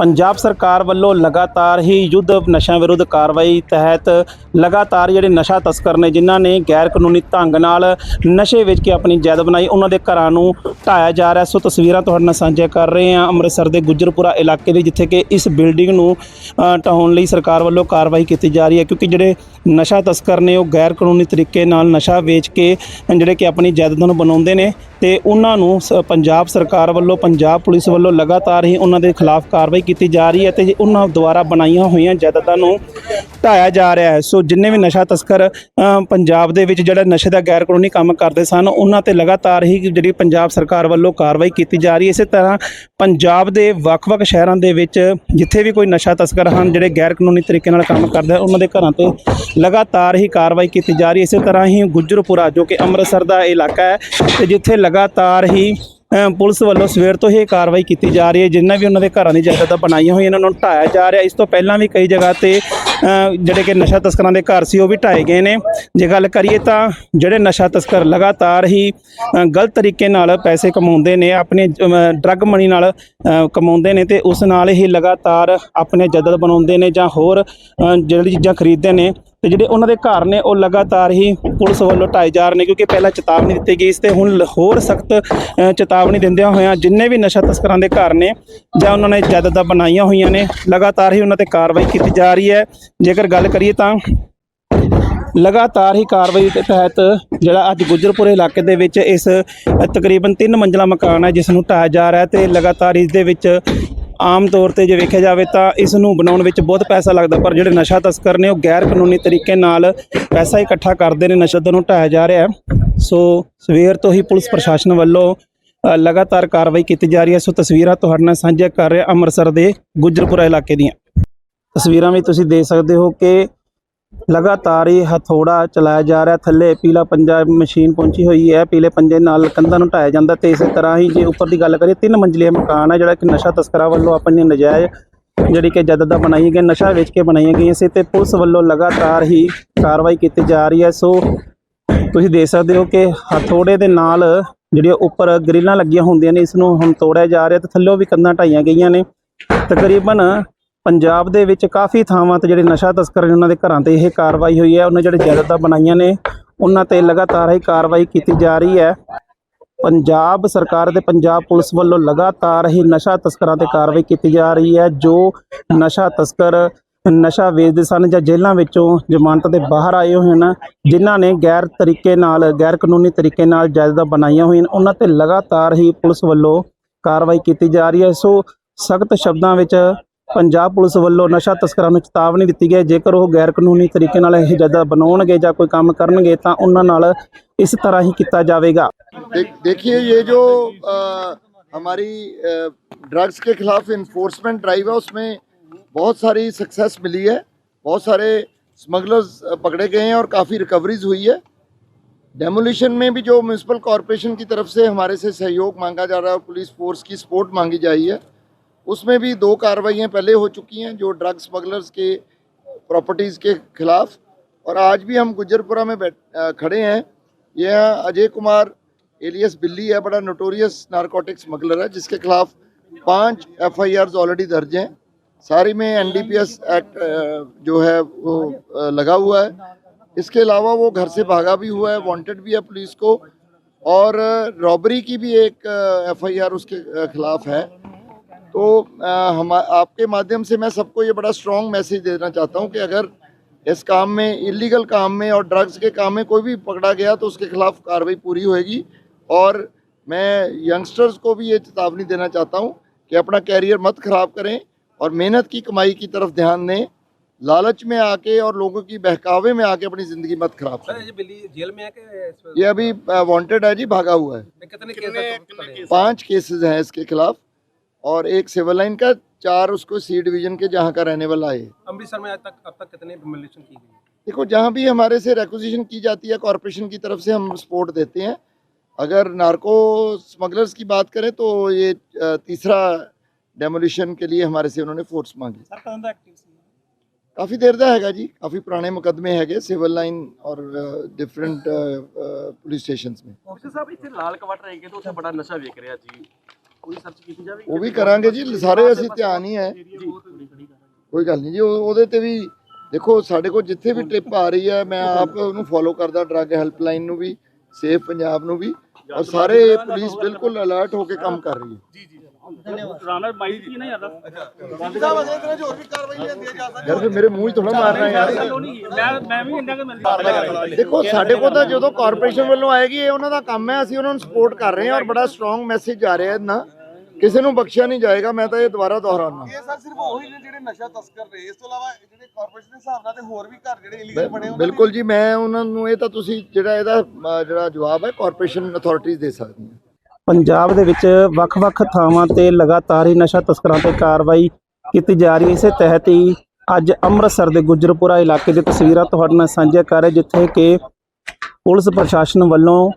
ਪੰਜਾਬ ਸਰਕਾਰ ਵੱਲੋਂ ਲਗਾਤਾਰ ਹੀ ਯੁੱਧ ਨਸ਼ਾ ਵਿਰੁੱਧ ਕਾਰਵਾਈ ਤਹਿਤ ਲਗਾਤਾਰ ਜਿਹੜੇ ਨਸ਼ਾ ਤਸਕਰ ਨੇ ਜਿਨ੍ਹਾਂ ਨੇ ਗੈਰ ਕਾਨੂੰਨੀ ਢੰਗ ਨਾਲ ਨਸ਼ੇ ਵੇਚ ਕੇ ਆਪਣੀ ਜਾਇਦਾਦ ਬਣਾਈ ਉਹਨਾਂ ਦੇ ਘਰਾਂ ਨੂੰ ਢਾਇਆ ਜਾ ਰਿਹਾ। ਸੋ ਤਸਵੀਰਾਂ ਤੁਹਾਡੇ ਨਾਲ ਸਾਂਝਾ ਕਰ ਰਹੇ ਹਾਂ ਅੰਮ੍ਰਿਤਸਰ ਦੇ ਗੁੱਜਰਪੁਰਾ ਇਲਾਕੇ ਦੀ ਜਿੱਥੇ ਕਿ ਇਸ ਬਿਲਡਿੰਗ ਨੂੰ ਅ, ਲਈ ਸਰਕਾਰ ਵੱਲੋਂ ਕਾਰਵਾਈ ਕੀਤੀ ਜਾ ਰਹੀ ਹੈ ਕਿਉਂਕਿ ਜਿਹੜੇ ਨਸ਼ਾ ਤਸਕਰ ਨੇ ਉਹ ਗੈਰ ਕਾਨੂੰਨੀ ਤਰੀਕੇ ਨਾਲ ਨਸ਼ਾ ਵੇਚ ਕੇ ਜਿਹੜੇ ਕਿ ਆਪਣੀ ਜਾਇਦਾਦ ਨੂੰ ਬਣਾਉਂਦੇ ਨੇ ਤੇ ਉਹਨਾਂ ਨੂੰ ਸ- ਪੰਜਾਬ ਸਰਕਾਰ ਵੱਲੋਂ ਪੰਜਾਬ ਪੁਲਿਸ ਵੱਲੋਂ ਲਗਾਤਾਰ ਹੀ ਉਹਨਾਂ ਦੇ ਖਿਲਾਫ ਕਾਰਵਾਈ ਕੀਤੀ ਜਾ ਰਹੀ ਹੈ ਤੇ ਉਹਨਾਂ ਦੁਆਰਾ ਬਣਾਈਆਂ ਹੋਈਆਂ ਜਾਇਦਾਦਾਂ ਨੂੰ ਢਾਇਆ ਜਾ ਰਿਹਾ ਹੈ। ਸੋ ਜਿੰਨੇ ਵੀ ਨਸ਼ਾ ਤਸਕਰ ਪੰਜਾਬ ਦੇ ਵਿੱਚ ਜਿਹੜਾ ਨਸ਼ੇ ਦਾ ਗੈਰ ਕਾਨੂੰਨੀ ਕੰਮ ਕਰਦੇ ਸਨ, ਉਹਨਾਂ ਤੇ ਲਗਾਤਾਰ ਹੀ ਜਿਹੜੀ ਪੰਜਾਬ ਸਰਕਾਰ ਵੱਲੋਂ ਕਾਰਵਾਈ ਕੀਤੀ ਜਾ ਰਹੀ ਹੈ। ਇਸੇ ਤਰ੍ਹਾਂ ਪੰਜਾਬ ਦੇ ਵੱਖ-ਵੱਖ ਸ਼ਹਿਰਾਂ ਦੇ ਵਿੱਚ ਜਿੱਥੇ ਵੀ ਕੋਈ ਨਸ਼ਾ ਤਸਕਰ ਹਨ, ਜਿਹੜੇ ਗੈਰ ਕਾਨੂੰਨੀ ਤਰੀਕੇ ਨਾਲ ਕੰਮ ਕਰਦੇ ਹਨ, ਉਹਨਾਂ ਦੇ ਘਰਾਂ ਤੇ ਲਗਾਤਾਰ ਹੀ ਕਾਰਵਾਈ ਕੀਤੀ ਜਾ ਰਹੀ ਹੈ। ਇਸੇ ਤਰ੍ਹਾਂ ਹੀ ਗੁੱਜਰਪੁਰਾ, ਜੋ ਕਿ ਅੰਮ੍ਰਿਤਸਰ ਦਾ ਇਲਾਕਾ ਹੈ, ਤੇ ਜਿੱਥੇ ਲਗਾਤਾਰ ਹੀ ਪੁਲਿਸ ਵੱਲੋਂ ਸਵੇਰ ਤੋਂ ਹੀ ਇਹ ਕਾਰਵਾਈ ਕੀਤੀ ਜਾ ਰਹੀ ਹੈ। ਜਿੰਨਾ ਵੀ ਉਹਨਾਂ ਦੇ ਘਰਾਂ ਦੀ ਜਾਇਦਾਦਾਂ ਬਣਾਈਆਂ ਹੋਈਆਂ ਇਹਨਾਂ ਨੂੰ ਢਾਇਆ ਜਾ ਰਿਹਾ। ਇਸ ਤੋਂ ਪਹਿਲਾਂ ਵੀ ਕਈ ਜਗ੍ਹਾ ਤੇ ਜਿਹੜੇ ਕਿ ਨਸ਼ਾ ਤਸਕਰਾਂ ਦੇ ਘਰ ਸੀ, ਉਹ ਵੀ ਢਾਏ ਗਏ ਨੇ। ਜੇ ਗੱਲ ਕਰੀਏ ਤਾਂ ਜਿਹੜੇ ਨਸ਼ਾ ਤਸਕਰ ਲਗਾਤਾਰ ਹੀ ਗਲਤ ਤਰੀਕੇ ਨਾਲ ਪੈਸੇ ਕਮਾਉਂਦੇ ਨੇ, ਆਪਣੇ ਡਰੱਗ ਮਨੀ ਨਾਲ ਕਮਾਉਂਦੇ ਨੇ ਤੇ ਉਸ ਨਾਲ ਹੀ ਲਗਾਤਾਰ ਆਪਣੇ ਜਦਦ ਬਣਾਉਂਦੇ ਨੇ ਜਾਂ ਹੋਰ ਜਿਹੜੀ ਚੀਜ਼ਾਂ ਖਰੀਦਦੇ ਨੇ ਤੇ ਜਿਹੜੇ ਉਹਨਾਂ ਦੇ ਘਰ ਨੇ, ਉਹ ਲਗਾਤਾਰ ਹੀ ਪੁਲਿਸ ਵੱਲੋਂ ਢਾਏ ਜਾ ਰਹੇ ਨੇ ਕਿਉਂਕਿ ਪਹਿਲਾਂ ਚੇਤਾਵਨੀ ਦਿੱਤੀ ਗਈ ਸੀ ਤੇ ਹੁਣ ਹੋਰ ਸਖਤ ਚੇਤਾਵਨੀ ਦਿੰਦਿਆਂ ਹੋਇਆਂ ਜਿੰਨੇ ਵੀ ਨਸ਼ਾ ਤਸਕਰਾਂ ਦੇ ਘਰ ਨੇ ਜਾਂ ਉਹਨਾਂ ਨੇ ਜਾਇਦਾਦਾਂ ਬਣਾਈਆਂ ਹੋਈਆਂ ਨੇ, ਲਗਾਤਾਰ ਹੀ ਉਹਨਾਂ ਤੇ ਕਾਰਵਾਈ ਕੀਤੀ ਜਾ ਰਹੀ ਹੈ। ਜੇਕਰ ਗੱਲ ਕਰੀਏ ਤਾਂ ਲਗਾਤਾਰ ਹੀ ਕਾਰਵਾਈ ਦੇ ਤਹਿਤ ਜਿਹੜਾ ਅੱਜ ਗੁਜਰਪੁਰ ਇਲਾਕੇ ਦੇ ਵਿੱਚ ਇਸ ਤਕਰੀਬਨ 3 ਮੰਜ਼ਲਾ ਮਕਾਨ ਹੈ, ਜਿਸ ਨੂੰ ਢਾਇਆ ਜਾ ਰਿਹਾ ਹੈ ਤੇ ਲਗਾਤਾਰ ਇਸ ਦੇ ਵਿੱਚ ਆਮ ਤੌਰ ਤੇ ਜੇ ਵੇਖਿਆ ਜਾਵੇ ਤਾਂ ਇਸ ਨੂੰ ਬਣਾਉਣ ਵਿੱਚ ਬਹੁਤ ਪੈਸਾ ਲੱਗਦਾ, ਪਰ ਜਿਹੜੇ ਨਸ਼ਾ ਤਸਕਰ ਨੇ ਉਹ ਗੈਰ ਕਾਨੂੰਨੀ ਤਰੀਕੇ ਨਾਲ ਪੈਸਾ ਇਕੱਠਾ ਕਰਦੇ ਨੇ, ਨਸ਼ਾ ਨੂੰ ਢਾਇਆ ਜਾ ਰਿਹਾ ਸੋ ਸਵੇਰ ਤੋਂ ਹੀ ਪੁਲਿਸ ਪ੍ਰਸ਼ਾਸਨ ਵੱਲੋਂ ਲਗਾਤਾਰ ਕਾਰਵਾਈ ਕੀਤੀ ਜਾ ਰਹੀ ਹੈ। ਸੋ ਤਸਵੀਰਾਂ ਤੁਹਾਡੇ ਨਾਲ ਸਾਂਝਾ ਕਰ ਰਿਹਾ ਅੰਮ੍ਰਿਤਸਰ ਦੇ ਗੁਜਰਪੁਰਾ ਇਲਾਕੇ ਦੀਆਂ। ਤਸਵੀਰਾਂ ਵੀ ਤੁਸੀਂ ਦੇਖ ਸਕਦੇ ਹੋ ਕਿ ਲਗਾਤਾਰ ਹੀ ਹਥੌੜਾ ਚਲਾਇਆ ਜਾ ਰਿਹਾ। ਥੱਲੇ ਪੀਲਾ ਪੰਜਾ ਮਸ਼ੀਨ ਪਹੁੰਚੀ ਹੋਈ ਹੈ। ਪੀਲੇ ਪੰਜੇ ਨਾਲ ਕੰਧਾਂ ਨੂੰ ਢਾਇਆ ਜਾਂਦਾ ਤੇ ਇਸੇ ਤਰ੍ਹਾਂ ਹੀ ਜੇ ਉੱਪਰ ਦੀ ਗੱਲ ਕਰੀਏ, ਤਿੰਨ ਮੰਜ਼ਲੀ ਮਕਾਨ ਹੈ ਜਿਹੜਾ ਕਿ ਨਸ਼ਾ ਤਸਕਰਾਂ ਵੱਲੋਂ ਆਪਣੀ ਨਜਾਇਜ਼ ਜਿਹੜੀ ਕਿ ਜਦਦਾ ਬਣਾਈ ਗਈ ਨਸ਼ਾ ਵੇਚ ਕੇ ਬਣਾਈਆਂ ਗਈਆਂ ਸੀ ਤੇ ਪੁਲਿਸ ਵੱਲੋਂ ਲਗਾਤਾਰ ਹੀ ਕਾਰਵਾਈ ਕੀਤੀ ਜਾ ਰਹੀ ਹੈ। ਸੋ ਤੁਸੀਂ ਦੇਖ ਸਕਦੇ ਹੋ ਕਿ ਹਥੌੜੇ ਦੇ ਨਾਲ ਜਿਹੜੀਆਂ ਉੱਪਰ ਗ੍ਰਿਲਾਂ ਲੱਗੀਆਂ ਹੁੰਦੀਆਂ ਨੇ, ਇਸ ਨੂੰ ਹੁਣ ਤੋੜਿਆ ਜਾ ਰਿਹਾ ਤੇ ਥੱਲੇ ਵੀ ਕੰਧਾਂ ਢਾਈਆਂ ਗਈਆਂ ਨੇ। ਤਕਰੀਬਨ ਪੰਜਾਬ ਦੇ ਵਿੱਚ ਕਾਫੀ ਥਾਵਾਂ ਤੇ ਜਿਹੜੇ ਨਸ਼ਾ ਤਸਕਰ ਨੇ, ਉਹਨਾਂ ਦੇ ਘਰਾਂ ਤੇ ਇਹ ਕਾਰਵਾਈ ਹੋਈ ਹੈ। ਉਹਨਾਂ ਜਿਹੜੇ ਜਾਇਦਾਦਾਂ ਬਣਾਈਆਂ ਨੇ, ਉਹਨਾਂ ਤੇ ਲਗਾਤਾਰ ਹੀ ਕਾਰਵਾਈ ਕੀਤੀ ਜਾ ਰਹੀ ਹੈ। ਪੰਜਾਬ ਸਰਕਾਰ ਤੇ ਪੰਜਾਬ ਪੁਲਿਸ ਵੱਲੋਂ ਲਗਾਤਾਰ ਹੀ ਨਸ਼ਾ ਤਸਕਰਾਂ ਤੇ ਕਾਰਵਾਈ ਕੀਤੀ ਜਾ ਰਹੀ ਹੈ, ਜੋ ਨਸ਼ਾ ਤਸਕਰ ਨਸ਼ਾ ਵੇਚਦੇ ਸਨ ਜਾਂ ਜੇਲ੍ਹਾਂ ਵਿੱਚੋਂ ਜ਼ਮਾਨਤ ਦੇ ਬਾਹਰ ਆਏ ਹੋਏ ਹਨ, ਜਿਨ੍ਹਾਂ ਨੇ ਗੈਰ ਤਰੀਕੇ ਨਾਲ, ਗੈਰ ਕਾਨੂੰਨੀ ਤਰੀਕੇ ਨਾਲ ਜਾਇਦਾਦਾਂ ਬਣਾਈਆਂ ਹੋਈਆਂ ਉਹਨਾਂ ਤੇ ਲਗਾਤਾਰ ਹੀ ਪੁਲਿਸ ਵੱਲੋਂ ਕਾਰਵਾਈ ਕੀਤੀ ਜਾ ਰਹੀ ਹੈ। ਸੋ ਸਖਤ ਸ਼ਬਦਾਂ ਵਿੱਚ ਪੰਜਾਬ ਪੁਲਿਸ ਵੱਲੋਂ ਨਸ਼ਾ ਤਸਕਰਾਂ ਨੂੰ ਚੇਤਾਵਨੀ ਦਿੱਤੀ ਗਈ ਹੈ, ਜੇਕਰ ਉਹ ਗੈਰ ਕਾਨੂੰਨੀ ਤਰੀਕੇ ਨਾਲ ਇਹ ਜਾਇਦਾਦ ਬਣਾਉਣਗੇ ਜਾਂ ਕੋਈ ਕੰਮ ਕਰਨਗੇ ਤਾਂ ਉਹਨਾਂ ਨਾਲ ਇਸ ਤਰ੍ਹਾਂ ਹੀ ਕੀਤਾ ਜਾਵੇਗਾ देख देखिए ये जो अ, हमारी ड्रग्स के खिलाफ इन्फोर्समेंट ड्राइव है उसमें बहुत सारी सक्सेस मिली है बहुत सारे स्मगलर्स पकड़े गए हैं और काफ़ी रिकवरीज हुई है डेमोलिशन में भी जो म्यूनसिपल कॉरपोरेशन की तरफ से हमारे से सहयोग मांगा जा रहा है और पुलिस फोर्स की सपोर्ट मांगी जा रही है उसमें भी दो कार्रवाइयाँ पहले हो चुकी हैं जो ड्रग स्मगलर्स के प्रॉपर्टीज़ के खिलाफ। और आज भी हम गुजरपुरा में बैठ खड़े हैं। यह अजय कुमार एलियस बिल्ली है, बड़ा नोटोरियस नारकोटिक स्मगलर है, जिसके खिलाफ पाँच एफ़ आई ऑलरेडी दर्ज हैं। सारी में एनडीपीएस एक्ट जो है वो लगा हुआ है। इसके अलावा वो घर से भागा भी हुआ है वांटेड भी है पुलिस को। और रॉबरी की भी एक एफ़ आई आर उसके खिलाफ है। तो हम आपके माध्यम से मैं सबको ये बड़ा स्ट्रॉन्ग मैसेज देना चाहता हूँ कि अगर इस काम में इलीगल काम में और ड्रग्स के काम में कोई भी पकड़ा गया तो उसके खिलाफ कार्रवाई पूरी होएगी। और मैं यंगस्टर्स को भी ये चेतावनी देना चाहता हूँ कि अपना कैरियर मत खराब करें और मेहनत की कमाई की तरफ़ ध्यान दें। लालच में आके और लोगों की बहकावे में आके अपनी ज़िंदगी मत खराब करें। ये जेल में है कि इस पर- ये अभी वांटेड है जी भागा हुआ है। कितने केस हैं? पाँच केसेस हैं इसके खिलाफ। और एक सिविल लाइन का चार उसको सी डिवीजन के जहाँ का रहने वाला है अमृतसर में आज तक अब तक कितने डिमोलिशन की गई देखो जहाँ भी हमारे से रेक्विजिशन की जाती है कॉरपोरेशन की तरफ से हम सपोर्ट देते हैं अगर नार्को स्मगलर्स की बात करें तो ये अ, तीसरा डेमोलिशन के लिए हमारे से उन्होंने फोर्स मांगी ਸਰ ਕਦੋਂ ਦਾ ਐਕਟਿਵ ਸੀ ਕਾਫੀ ਦੇਰ ਦਾ ਹੈਗਾ ਜੀ ਕਾਫੀ ਪੁਰਾਣੇ ਮੁਕੱਦਮੇ ਹੈਗੇ ਸਿਵਲ ਲਾਈਨ ਔਰ ਡਿਫਰੈਂਟ ਪੁਲਿਸ ਸਟੇਸ਼ਨਸ में ਅਫਸਰ ਸਾਹਿਬ ਇੱਥੇ ਲਾਲ ਕਵਾਟਰ ਹੈਗੇ ਤਾਂ ਉੱਥੇ ਬੜਾ ਨਸ਼ਾ ਵੇਖ ਰਿਹਾ ਜੀ ਕੋਈ ਸਰਚ ਕੀਤੀ ਜਾਵੇ ਉਹ ਵੀ ਕਰਾਂਗੇ ਜੀ ਸਾਰੇ ਅਸੀਂ ਧਿਆਨ ਹੀ ਹੈ। ਕੋਈ ਗੱਲ ਨਹੀਂ ਜੀ ਉਹ- ਉਹਦੇ ਤੇ ਵੀ ਦੇਖੋ ਸਾਡੇ ਕੋਲ ਜਿੱਥੇ ਵੀ ਟ੍ਰਿਪ ਆ ਰਹੀ ਹੈ ਮੈਂ ਆਪ ਉਹਨੂੰ ਫੋਲੋ ਕਰਦਾ ਡਰੱਗ ਹੈਲਪਲਾਈਨ ਨੂੰ ਵੀ ਸੇਫ ਪੰਜਾਬ ਨੂੰ ਵੀ ਔਰ ਸਾਰੇ ਪੁਲਿਸ ਬਿਲਕੁਲ ਅਲਰਟ ਹੋ। ਕੇ ਕੰਮ ਕਰ ਰਹੀ ਹੈ। ਰਾਣਾ ਮਾਈ ਕੀ ਨਾ ਯਾਰ। ਯਾਰ ਫਿਰ ਮੇਰੇ ਮੂੰਹ 'ਚ ਥੋੜਾ ਮਾਰਨਾ ਯਾਰ। ਮੈਂ ਮੈਂ ਵੀ ਇੰਨਾ ਕਿ ਮਿਲ ਦੇਖੋ ਸਾਡੇ ਕੋਲ ਤਾਂ ਜਦੋਂ ਕਾਰਪੋਰੇਸ਼ਨ ਵੱਲੋਂ ਆਏਗੀ ਇਹ ਉਹਨਾਂ ਦਾ ਕੰਮ ਹੈ ਅਸੀਂ ਉਹਨਾਂ ਨੂੰ ਸਪੋਰਟ ਕਰ ਰਹੇ ਹਾਂ ਔਰ ਬੜਾ ਸਟਰੋਂਗ ਮੈਸੇਜ ਜਾ ਰਿਹਾ ਨਾ ਕਿਸੇ ਨੂੰ ਬਖਸ਼ਿਆ ਨਹੀਂ ਜਾਏਗਾ ਮੈਂ ਤਾਂ ਇਹ ਦੁਬਾਰਾ ਦੁਹਰਾਉਣਾ ਇਹ ਸਰ ਸਿਰਫ ਉਹੀ ਨੇ ਜਿਹੜੇ ਨਸ਼ਾ ਤਸਕਰ ਨੇ। ਇਸ ਤੋਂ ਇਲਾਵਾ ਜਿਹੜੇ ਕਾਰਪੋਰੇਸ਼ਨ ਦੇ ਹਿਸਾਬ ਨਾਲ ਤੇ ਹੋਰ ਵੀ ਘਰ ਜਿਹੜੇ ਇਲੀਗਲ ਬਣੇ ਉਹਨਾਂ ਬਿਲਕੁਲ ਜੀ ਮੈਂ ਉਹਨਾਂ ਨੂੰ ਇਹ ਤਾਂ ਤੁਸੀਂ ਜਿਹੜਾ ਇਹਦਾ ਅ, ਜਿਹੜਾ ਜਵਾਬ ਹੈ ਕਾਰਪੋਰੇਸ਼ਨ ਅਥਾਰਟੀਜ਼ ਦੇ ਸਕਦੀਆਂ ਪੰਜਾਬ ਦੇ ਵਿੱਚ ਵੱਖ-ਵੱਖ ਥਾਵਾਂ ਤੇ ਲਗਾਤਾਰ ਹੀ ਨਸ਼ਾ ਤਸਕਰਾਂ ਤੇ ਕਾਰਵਾਈ ਕੀਤੀ ਜਾ ਰਹੀ ਹੈ। ਇਸੇ ਤਹਿਤ ਹੀ ਅੱਜ ਅੰਮ੍ਰਿਤਸਰ ਦੇ ਗੁਜਰਪੁਰਾ ਇਲਾਕੇ ਦੀ ਤਸਵੀਰਾਂ ਤੁਹਾਡੇ ਨਾਲ ਸਾਂਝਾ ਕਰ ਰਹੇ ਜਿੱਥੇ ਕਿ ਪੁਲਿਸ ਪ੍ਰਸ਼ਾਸਨ ਵੱਲੋਂ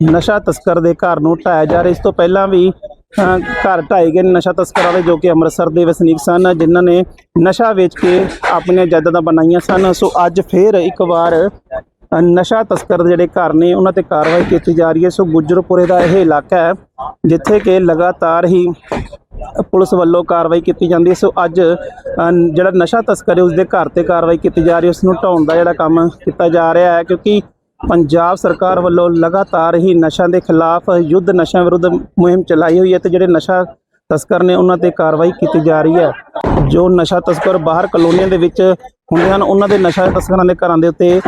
ਨਸ਼ਾ ਤਸਕਰ ਦੇ ਘਰ ਨੂੰ ਢਾਇਆ ਜਾ ਰਿਹਾ ਇਸ ਤੋਂ ਪਹਿਲਾਂ ਵੀ ਘਰ ਢਾਏ ਗਏ ਨਸ਼ਾ ਤਸਕਰਾਂ ਦੇ ਜੋ ਕਿ ਅੰਮ੍ਰਿਤਸਰ ਦੇ ਵਸਨੀਕ ਸਨ, ਜਿਨ੍ਹਾਂ ਨੇ ਨਸ਼ਾ ਵੇਚ ਕੇ ਆਪਣੀਆਂ ਜਾਇਦਾਦਾਂ ਬਣਾਈਆਂ ਸਨ। ਸੋ ਅੱਜ ਫੇਰ ਇੱਕ ਵਾਰ ਨਸ਼ਾ ਤਸਕਰ ਜਿਹੜੇ ਘਰ ਨੇ, ਉਹਨਾਂ ਤੇ ਕਾਰਵਾਈ ਕੀਤੀ ਜਾ ਰਹੀ ਹੈ। ਸੋ ਗੁਜਰਪੁਰੇ ਦਾ ਇਹ ਇਲਾਕਾ ਹੈ, ਜਿੱਥੇ ਕਿ ਲਗਾਤਾਰ ਹੀ ਪੁਲਿਸ ਵੱਲੋਂ ਕਾਰਵਾਈ ਕੀਤੀ ਜਾਂਦੀ ਹੈ। ਸੋ ਅੱਜ ਜਿਹੜਾ ਨਸ਼ਾ ਤਸਕਰ ਹੈ ਉਸ ਦੇ ਘਰ ਤੇ ਕਾਰਵਾਈ ਕੀਤੀ ਜਾ ਰਹੀ ਹੈ। ਉਸ ਨੂੰ ਢਾਉਣ ਦਾ ਜਿਹੜਾ ਕੰਮ ਕੀਤਾ ਜਾ ਰਿਹਾ ਹੈ, ਕਿਉਂਕਿ ਪੰਜਾਬ ਸਰਕਾਰ ਵੱਲੋਂ ਲਗਾਤਾਰ ਹੀ ਨਸ਼ਿਆਂ ਦੇ ਖਿਲਾਫ ਯੁੱਧ ਨਸ਼ਿਆਂ ਵਿਰੁੱਧ ਮੁਹਿੰਮ ਚਲਾਈ ਹੋਈ ਹੈ ਤੇ ਜਿਹੜੇ ਨਸ਼ਾ ਤਸਕਰ ਨੇ, ਉਹਨਾਂ ਤੇ ਕਾਰਵਾਈ ਕੀਤੀ ਜਾ ਰਹੀ ਹੈ। ਜੋ ਨਸ਼ਾ ਤਸਕਰ ਬਾਹਰ ਕਲੋਨੀਆਂ ਦੇ ਵਿੱਚ ਹੁੰਦੇ ਹਨ। ਉਹਨਾਂ ਦੇ ਨਸ਼ਾ ਤਸਕਰਾਂ ਦੇ ਘਰਾਂ ਦੇ ਉੱਤੇ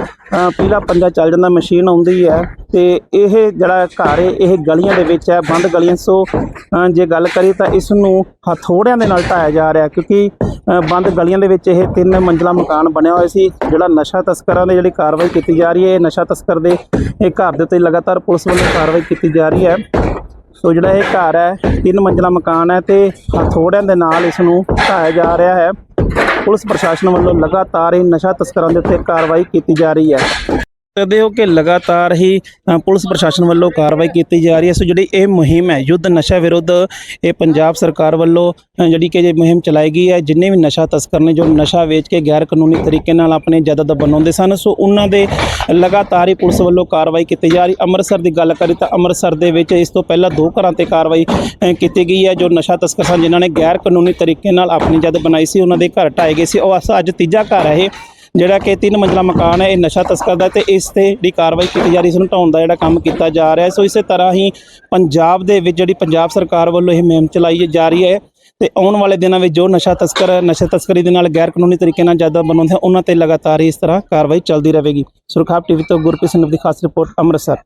ਪੀਲਾ ਪੰਜਾ ਚੱਲ ਜਾਂਦਾ, ਮਸ਼ੀਨ ਆਉਂਦੀ ਹੈ ਤੇ ਇਹ ਜਿਹੜਾ ਘਰ ਹੈ, ਇਹ ਗਲੀਆਂ ਦੇ ਵਿੱਚ ਹੈ, ਬੰਦ ਗਲੀਆਂ। ਸੋ ਜੇ ਗੱਲ ਕਰੀ ਤਾਂ ਇਸ ਨੂੰ ਹਥੋੜਿਆਂ ਦੇ ਨਾਲ ਢਾਇਆ ਜਾ ਰਿਹਾ ਕਿਉਂਕਿ ਬੰਦ ਗਲੀਆਂ ਦੇ ਵਿੱਚ ਇਹ ਤਿੰਨ ਮੰਜ਼ਲਾ ਮਕਾਨ ਬਣਿਆ ਹੋਇਆ ਸੀ, ਜਿਹੜਾ ਨਸ਼ਾ ਤਸਕਰਾਂ ਦੇ ਜਿਹੜੀ ਕਾਰਵਾਈ ਕੀਤੀ ਜਾ ਰਹੀ ਹੈ, ਇਹ ਨਸ਼ਾ ਤਸਕਰ ਦੇ, ਇਹ ਘਰ ਦੇ ਉੱਤੇ ਲਗਾਤਾਰ ਪੁਲਿਸ ਵੱਲੋਂ ਕਾਰਵਾਈ ਕੀਤੀ ਜਾ ਰਹੀ ਹੈ। ਸੋ, ਜਿਹੜਾ ਇਹ ਘਰ ਹੈ, ਤਿੰਨ ਮੰਜ਼ਲਾ ਮਕਾਨ ਹੈ ਤੇ ਹਥੋੜਿਆਂ ਦੇ ਨਾਲ ਇਸ ਨੂੰ ਢਾਇਆ ਜਾ ਰਿਹਾ ਹੈ। ਪੁਲਿਸ ਪ੍ਰਸ਼ਾਸਨ ਵੱਲੋਂ ਲਗਾਤਾਰ ਹੀ ਨਸ਼ਾ ਤਸਕਰਾਂ ਦੇ ਉੱਤੇ ਕਾਰਵਾਈ ਕੀਤੀ ਜਾ ਰਹੀ ਹੈ। ਸਕਦੇ ਹੋ ਕਿ ਲਗਾਤਾਰ ਹੀ ਪੁਲਿਸ ਪ੍ਰਸ਼ਾਸਨ ਵੱਲੋਂ ਕਾਰਵਾਈ ਕੀਤੀ ਜਾ ਰਹੀ ਹੈ? ਸੋ ਜਿਹੜੀ ਇਹ ਮੁਹਿੰਮ ਹੈ, ਯੁੱਧ ਨਸ਼ਾ ਵਿਰੁੱਧ, ਇਹ ਪੰਜਾਬ ਸਰਕਾਰ ਵੱਲੋਂ ਜਿਹੜੀ ਕਿ ਇਹ ਮੁਹਿੰਮ ਚਲਾਈ ਗਈ ਹੈ, ਜਿੰਨੇ ਵੀ ਨਸ਼ਾ ਤਸਕਰ ਨੇ, ਜੋ ਨਸ਼ਾ ਵੇਚ ਕੇ ਗੈਰ ਕਾਨੂੰਨੀ ਤਰੀਕੇ ਨਾਲ ਆਪਣੇ ਜਾਇਦਾਦ ਬਣਾਉਂਦੇ ਸਨ, ਸੋ ਉਹਨਾਂ ਦੇ ਲਗਾਤਾਰ ਹੀ ਪੁਲਿਸ ਵੱਲੋਂ ਕਾਰਵਾਈ ਕੀਤੀ ਜਾ ਰਹੀ ਅੰਮ੍ਰਿਤਸਰ ਦੀ ਗੱਲ ਕਰੀ ਤਾਂ ਅੰਮ੍ਰਿਤਸਰ ਦੇ ਵਿੱਚ ਇਸ ਤੋਂ ਪਹਿਲਾਂ ਦੋ ਘਰਾਂ ਤੇ ਕਾਰਵਾਈ ਕੀਤੀ ਗਈ ਹੈ, ਜੋ ਨਸ਼ਾ ਤਸਕਰ ਸਨ, ਜਿਨ੍ਹਾਂ ਨੇ ਗੈਰ ਕਾਨੂੰਨੀ ਤਰੀਕੇ ਨਾਲ ਆਪਣੀ ਜਦ ਬਣਾਈ ਸੀ, ਉਹਨਾਂ ਦੇ ਘਰ ਢਾਏ ਗਏ ਸੀ। ਉਹ ਅਸ- ਅੱਜ ਤੀਜਾ ਘਰ ਹੈ ਇਹ। ਜਿਹੜਾ ਕਿ ਤਿੰਨ ਮੰਜ਼ਲਾ ਮਕਾਨ ਹੈ ਇਹ ਨਸ਼ਾ ਤਸਕਰ ਦਾ ਤੇ ਇਸ ਤੇ ਜਿਹੜੀ ਕਾਰਵਾਈ ਕੀਤੀ ਜਾ ਰਹੀ ਇਸ ਨੂੰ ਢਾਉਣ ਦਾ ਜਿਹੜਾ ਕੰਮ ਕੀਤਾ ਜਾ ਰਿਹਾ ਸੋ ਇਸੇ ਤਰ੍ਹਾਂ ਹੀ ਪੰਜਾਬ ਦੇ ਵਿੱਚ ਜਿਹੜੀ ਪੰਜਾਬ ਸਰਕਾਰ ਵੱਲੋਂ ਇਹ ਮੁਹਿੰਮ ਚਲਾਈ ਜਾ ਰਹੀ ਹੈ ਤੇ ਆਉਣ ਵਾਲੇ ਦਿਨਾਂ ਵਿੱਚ ਜੋ ਨਸ਼ਾ ਤਸਕਰ ਨਸ਼ਾ ਤਸਕਰੀ ਦੇ ਨਾਲ ਗੈਰ ਕਾਨੂੰਨੀ ਤਰੀਕੇ ਨਾਲ ਜ਼ਿਆਦਾ ਬਣਾਉਂਦੇ ਹਨ, ਉਹਨਾਂ ਤੇ ਲਗਾਤਾਰ ਹੀ ਇਸ ਤਰ੍ਹਾਂ ਕਾਰਵਾਈ ਚੱਲਦੀ ਰਹੇਗੀ। ਸੁਰਖਾਬ ਟੀਵੀ ਤੋਂ ਗੁਰਪ੍ਰੀਤ ਸਿੰਘ ਦੀ ਖਾਸ ਰਿਪੋਰਟ ਅੰਮ੍ਰਿਤਸਰ।